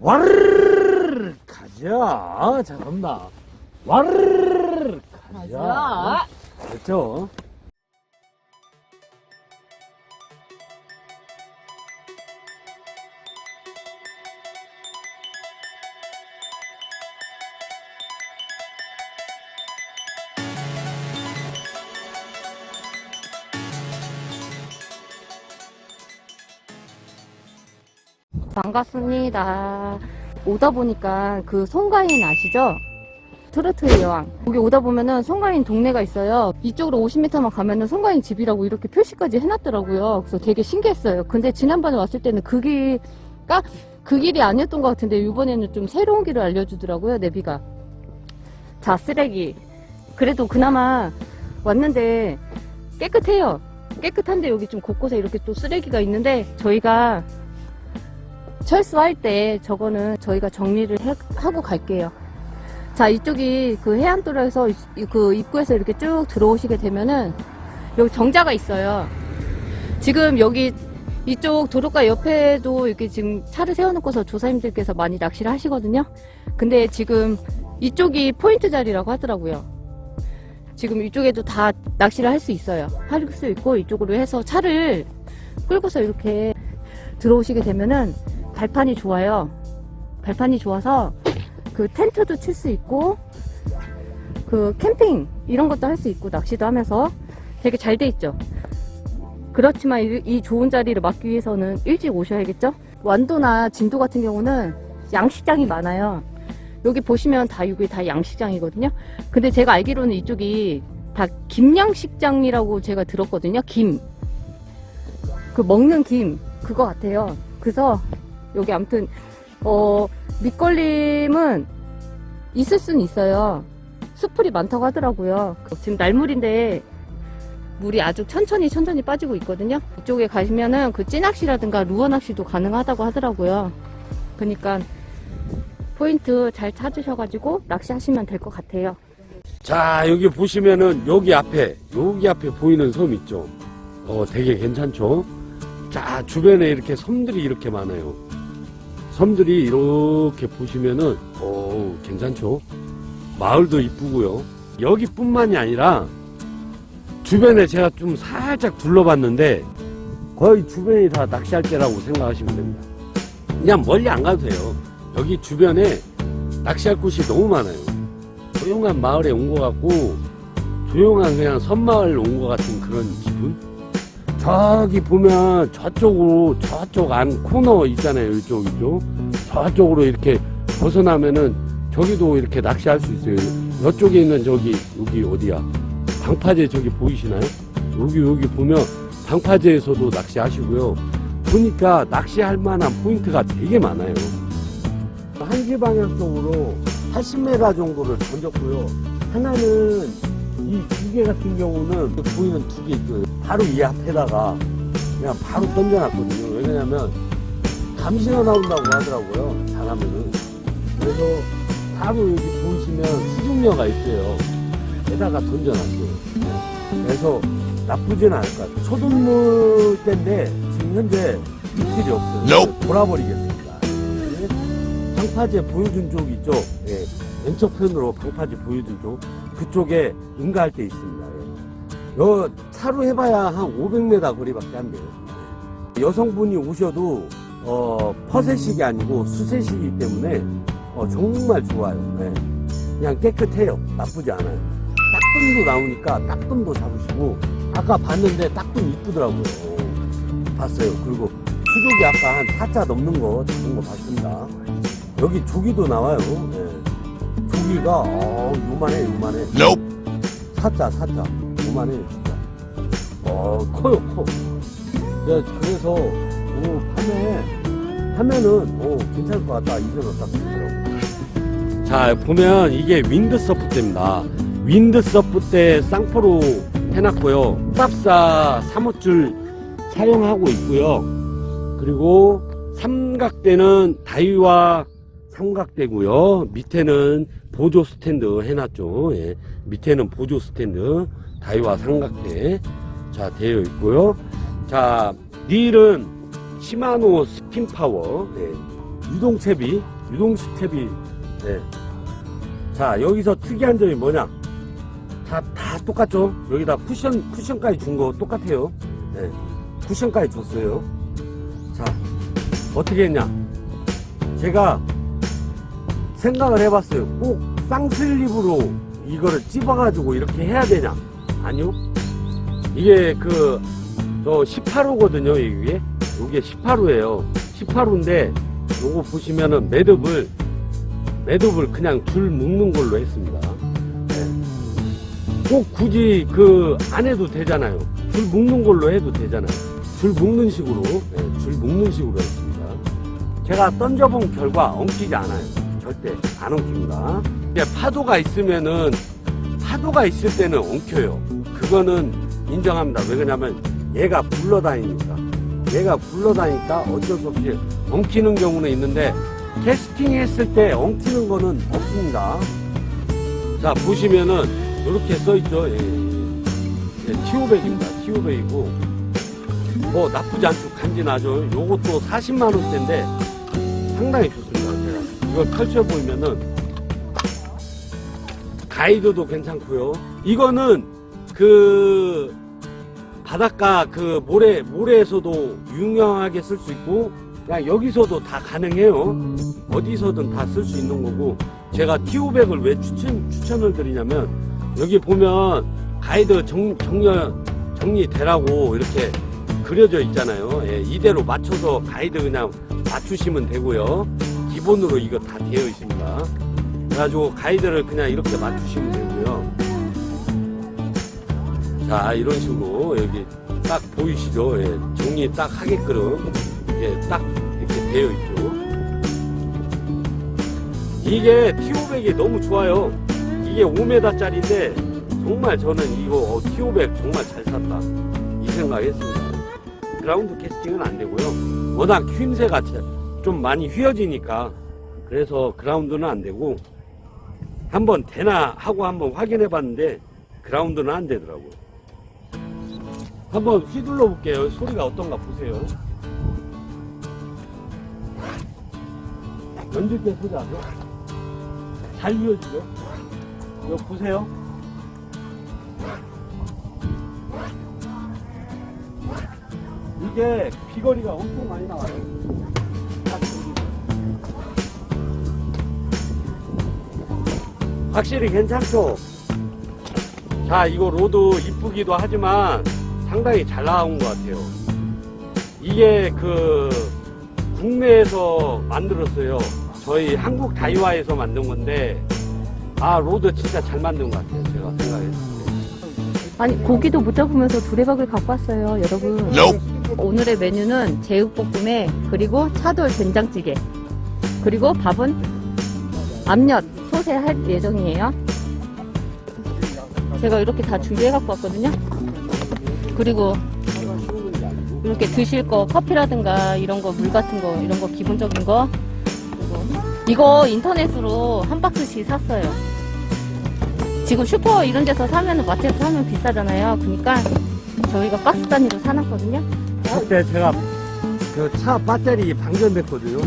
와르르 가자. 자, 갑니다. 와르르 가자. 가자. 됐죠? 반갑습니다. 오다 보니까 그 송가인 아시죠? 트로트의 여왕. 여기 오다 보면은 송가인 동네가 있어요. 이쪽으로 50m만 가면은 송가인 집이라고 이렇게 표시까지 해놨더라고요. 그래서 되게 신기했어요. 근데 지난번에 왔을 때는 그 길가 그 길이 아니었던 것 같은데 이번에는 좀 새로운 길을 알려주더라고요. 내비가. 자 쓰레기. 그래도 그나마 왔는데 깨끗해요. 깨끗한데 여기 좀 곳곳에 이렇게 또 쓰레기가 있는데 저희가 철수할 때 저거는 저희가 정리를 해- 하고 갈게요. 자, 이쪽이 그 해안도로에서 이- 그 입구에서 이렇게 쭉 들어오시게 되면은 여기 정자가 있어요. 지금 여기 이쪽 도로가 옆에도 이렇게 지금 차를 세워놓고서 조사님들께서 많이 낚시를 하시거든요. 근데 지금 이쪽이 포인트 자리라고 하더라고요. 지금 이쪽에도 다 낚시를 할 수 있어요. 할 수 있고 이쪽으로 해서 차를 끌고서 이렇게 들어오시게 되면은 발판이 좋아요. 발판이 좋아서 그 텐트도 칠 수 있고 그 캠핑 이런 것도 할 수 있고 낚시도 하면서 되게 잘 돼 있죠. 그렇지만 이, 이 좋은 자리를 막기 위해서는 일찍 오셔야겠죠. 완도나 진도 같은 경우는 양식장이 많아요. 여기 보시면 다 여기 다 양식장이거든요. 근데 제가 알기로는 이쪽이 다 김양식장이라고 제가 들었거든요. 김. 그 먹는 김 그거 같아요. 그래서 여기 아무튼 어 밑걸림은 있을 수는 있어요. 수풀이 많다고 하더라고요. 지금 날물인데 물이 아주 천천히 천천히 빠지고 있거든요. 이쪽에 가시면은 그 찌낚시라든가 루어 낚시도 가능하다고 하더라고요. 그러니까 포인트 잘 찾으셔가지고 낚시하시면 될 것 같아요. 자, 여기 보시면은 여기 앞에, 여기 앞에 보이는 섬 있죠? 어, 되게 괜찮죠? 자, 주변에 이렇게 섬들이 이렇게 많아요. 섬들이 이렇게 보시면은, 어 괜찮죠? 마을도 이쁘고요. 여기뿐만이 아니라, 주변에 제가 좀 살짝 둘러봤는데, 거의 주변이 다 낚시할 때라고 생각하시면 됩니다. 그냥 멀리 안 가도 돼요. 여기 주변에 낚시할 곳이 너무 많아요. 조용한 마을에 온 것 같고 조용한 그냥 섬마을 온 것 같은 그런 기분? 저기 보면 저쪽으로 저쪽 안 코너 있잖아요. 이쪽 이쪽. 저쪽으로 이렇게 벗어나면은 저기도 이렇게 낚시할 수 있어요. 이쪽에 있는 저기 여기 어디야? 방파제 저기 보이시나요? 여기 여기 보면 방파제에서도 낚시하시고요. 보니까 낚시할 만한 포인트가 되게 많아요. 한시 방향 쪽으로 80m 정도를 던졌고요. 하나는 이 두 개 같은 경우는 보이는 두 개 있고요. 바로 이 앞에다가 그냥 바로 던져놨거든요. 왜냐면 감시가 나온다고 하더라고요. 잘하면은. 그래서 바로 여기 보시면 수중녀가 있어요. 에다가 던져놨어요. 그래서 나쁘진 않을 것 같아요. 초동물 때인데 지금 현재 입질이 없어요. 돌아버리겠습니다. 방파제 보여준 쪽 있죠? 예. 왼쪽 편으로 방파제 보여준 쪽. 그쪽에 응가할 때 있습니다. 예. 요 차로 해봐야 한 500m 거리밖에 안 돼요. 여성분이 오셔도 어, 퍼세식이 아니고 수세식이기 때문에 어, 정말 좋아요. 예. 그냥 깨끗해요. 나쁘지 않아요. 딱돔도 나오니까 딱돔도 잡으시고 아까 봤는데 딱돔 이쁘더라고요. 봤어요. 그리고 수족이 아까 한 4자 넘는 거 잡은 거 봤습니다. 여기 조기도 나와요. 예. 조기가 어, 요만해 요만해. 사자 사자 요만해 진짜. 어 커요 커. 예, 그래서 오 밤에 하면은 오 괜찮을 것 같다 이런 딱 들더라고. 자 보면 이게 윈드 서프 때입니다. 윈드 서프 때 쌍포로 해놨고요. 쌉사 3호줄 사용하고 있고요. 그리고 삼각대는 다이와 삼각대고요. 밑에는 보조 스탠드 해놨죠. 예. 밑에는 보조 스탠드 다이와 삼각대 자 되어 있고요. 자 닐은 시마노 스핀 파워 예. 유동 채비, 유동식 채비. 네. 자, 여기서 특이한 점이 뭐냐? 자, 다 똑같죠? 여기다 쿠션, 쿠션까지 준 거 똑같아요. 네. 쿠션까지 줬어요. 자, 어떻게 했냐? 제가 생각을 해봤어요. 꼭 쌍슬립으로 이거를 찝어가지고 이렇게 해야 되냐? 아니요. 이게 그, 저 18호거든요, 이게. 이게 18호예요. 18호인데, 요거 보시면은 매듭을, 매듭을 그냥 줄 묶는 걸로 했습니다. 네. 꼭 굳이 그 안 해도 되잖아요. 줄 묶는 걸로 해도 되잖아요. 줄 묶는 식으로, 네, 줄 묶는 식으로 했습니다. 제가 던져본 결과 엉키지 않아요. 절대 안 엉킵니다. 이게 파도가 있으면은 파도가 있을 때는 엉켜요. 그거는 인정합니다. 왜 그러냐면 얘가 굴러다니니까. 얘가 굴러다니니까 어쩔 수 없이 엉키는 경우는 있는데 캐스팅 했을 때 엉키는 거는 없습니다. 자, 보시면은 이렇게 써있죠. 예, 예, 티오백입니다. 티오백이고 뭐 나쁘지 않죠. 간지나죠. 요것도 40만 원대인데 상당히 좋습니다. 이걸 펼쳐 보이면은 가이드도 괜찮고요. 이거는 그 바닷가 그 모래 모래에서도 유용하게 쓸 수 있고 그냥 여기서도 다 가능해요. 어디서든 다 쓸 수 있는 거고 제가 티오백을 왜 추천 추천을 드리냐면 여기 보면 가이드 정, 정렬 정리되라고 이렇게 그려져 있잖아요. 예, 이대로 맞춰서 가이드 그냥 맞추시면 되고요. 기본으로 이거 다 되어 있습니다. 그래가지고 가이드를 그냥 이렇게 맞추시면 되고요. 자, 이런 식으로 여기 딱 보이시죠? 예, 정리 딱 하게끔 예, 딱 이렇게 되어 있죠. 이게 티오백이 너무 좋아요. 이게 5m짜리인데 정말 저는 이거 어, 티오백 정말 잘 샀다 이 생각했습니다. 그라운드 캐스팅은 안 되고요. 워낙 휨새가 좀 많이 휘어지니까 그래서 그라운드는 안 되고 한번 되나 하고 한번 확인해 봤는데 그라운드는 안 되더라고요. 한번 휘둘러 볼게요. 소리가 어떤가 보세요. 연질 때 소리 아죠? 잘 휘어지죠? 이거 보세요. 이게 비거리가 엄청 많이 나와요. 확실히 괜찮죠? 자, 이거 로드 이쁘기도 하지만 상당히 잘 나온 것 같아요. 이게 그 국내에서 만들었어요. 저희 한국 다이와에서 만든 건데 아 로드 진짜 잘 만든 것 같아요. 제가 생각했을 때. 아니 고기도 못 잡으면서 두레박을 갖고 왔어요 여러분 오늘의 메뉴는 제육볶음에 그리고 차돌 된장찌개 그리고 밥은 암엿 소세 할 예정이에요 제가 이렇게 다 준비해 갖고 왔거든요 그리고 이렇게 드실 거 커피라든가 이런 거 물 같은 거 이런 거 기본적인 거 이거 인터넷으로 한 박스씩 샀어요 지금 슈퍼 이런 데서 사면 마트에서 사면 비싸잖아요. 그러니까 저희가 박스 단위로 사놨거든요. 그때 제가 그 차 배터리 방전됐거든요.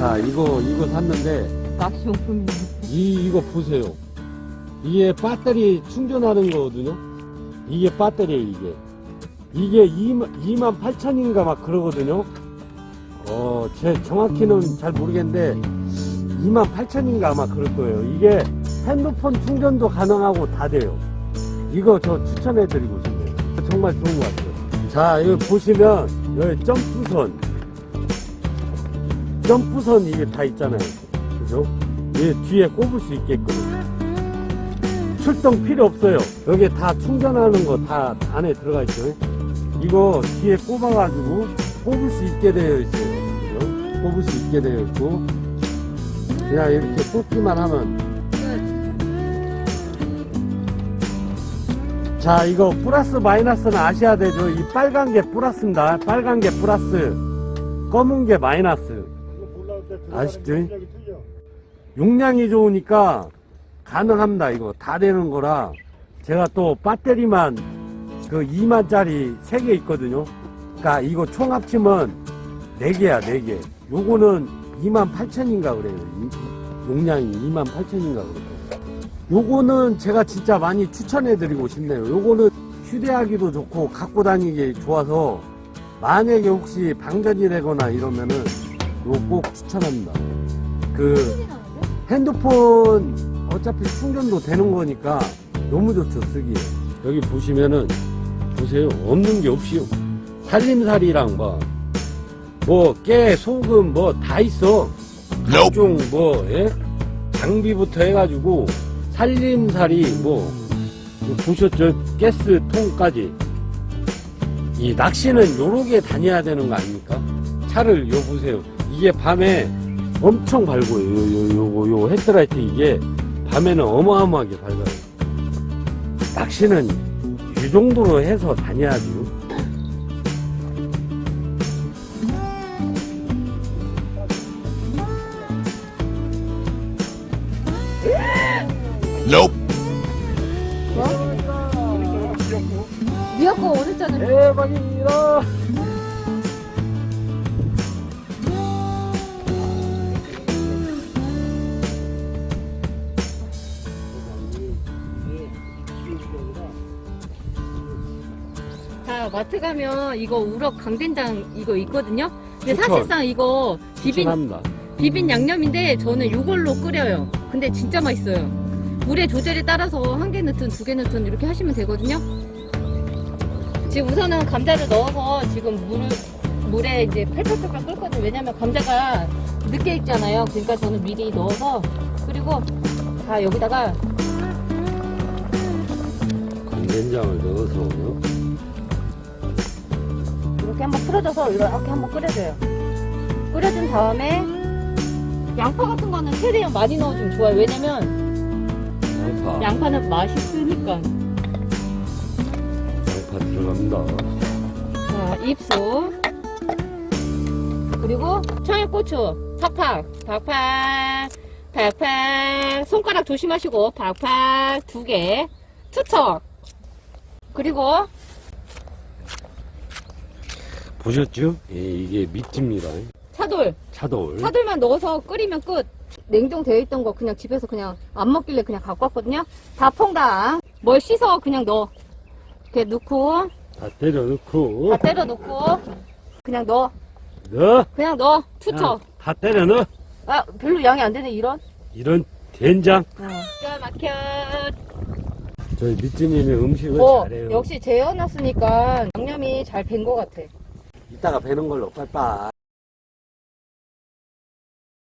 자 이거 이거 샀는데 낚시용품이 이 이거 보세요. 이게 배터리 충전하는 거거든요. 이게 배터리에요 이게. 이게 2만, 2만 8천인가 막 그러거든요. 어, 제 정확히는 잘 모르겠는데 2만 8천인가 아마 그럴 거예요. 이게 핸드폰 충전도 가능하고 다 돼요. 이거 저 추천해드리고 싶네요. 정말 좋은 것 같아요. 자, 여기 보시면 여기 점프선, 점프선 이게 다 있잖아요. 그죠? 이 뒤에 꼽을 수 있게끔. 출동 필요 없어요. 여기 다 충전하는 거 다 안에 들어가 있죠. 이거 뒤에 꼽아가지고 꼽을 수 있게 되어 있어요. 그죠? 꼽을 수 있게 되어 있고. 그냥 이렇게 꼽기만 하면. 자, 이거 플러스 마이너스는 아셔야 되죠. 이 빨간 게 플러스입니다. 빨간 게 플러스. 검은 게 마이너스. 아시죠? 용량이 좋으니까 가능합니다. 이거 다 되는 거라 제가 또 배터리만 그 2만짜리 3개 있거든요. 그러니까 이거 총 합치면 네 개야, 네 개. 요거는 28,000인가 그래요. 이- 용량이 28,000인가 그래요. 요거는 제가 진짜 많이 추천해드리고 싶네요. 요거는 휴대하기도 좋고 갖고 다니기 좋아서 만약에 혹시 방전이 되거나 이러면은 요꼭 추천합니다. 그 핸드폰 어차피 충전도 되는 거니까 너무 좋죠 쓰기. 여기 보시면은 보세요 없는 게 없이요. 살림살이랑 뭐, 뭐, 깨, 소금, 뭐, 다 있어. 각종, 뭐, 예? 장비부터 해가지고, 살림살이, 뭐, 뭐 보셨죠? 가스 통까지. 이 낚시는 요렇게 다녀야 되는 거 아닙니까? 차를 요 보세요. 이게 밤에 엄청 밝고요. 요, 요, 요거, 요 헤드라이트 이게 밤에는 어마어마하게 밝아요. 낚시는 이 정도로 해서 다녀야죠. Nope. 미역국 오셨잖아요. 대박이다. 자, 마트 가면 이거 우럭 강된장 이거 있거든요. 근데 추천. 사실상 이거 비빔, 추천합니다. 비빔 양념인데 저는 이걸로 끓여요. 근데 진짜 맛있어요. 물의 조절에 따라서 한 개 넣든 두 개 넣든 이렇게 하시면 되거든요. 지금 우선은 감자를 넣어서 지금 물을, 물에 이제 팔팔팔팔 끓거든요. 왜냐면 감자가 늦게 익잖아요. 그러니까 저는 미리 넣어서 그리고 다 여기다가 간된장을 넣어서 이렇게 한번 풀어줘서 이렇게 한번 끓여줘요. 끓여준 다음에 양파 같은 거는 최대한 많이 넣어주면 좋아요. 왜냐면 양파, 양파는 맛있으니까. 양파 들어갑니다. 자, 입수. 그리고 청양고추, 팍팍, 팍팍, 팍팍. 손가락 조심하시고, 팍팍 두 개. 투척. 그리고 보셨죠? 예, 이게 미트입니다. 차돌. 차돌. 차돌만 넣어서 끓이면 끝. 냉동되어 있던 거 그냥 집에서 그냥 안 먹길래 그냥 갖고 왔거든요. 다 퐁당. 뭘 씻어 그냥 넣어. 이렇게 넣고, 다 때려 넣고 다 때려 넣고, 그냥 넣어. 넣어. 그냥 넣어. 투척. 야, 다 때려 넣어. 아, 별로 양이 안 되네, 이런. 이런 된장. 기가 막혀. 저희 미트님이 음식을 어, 잘해요. 역시 재워놨으니까 양념이 잘밴것 같아. 이따가 배는 걸로 빨빨.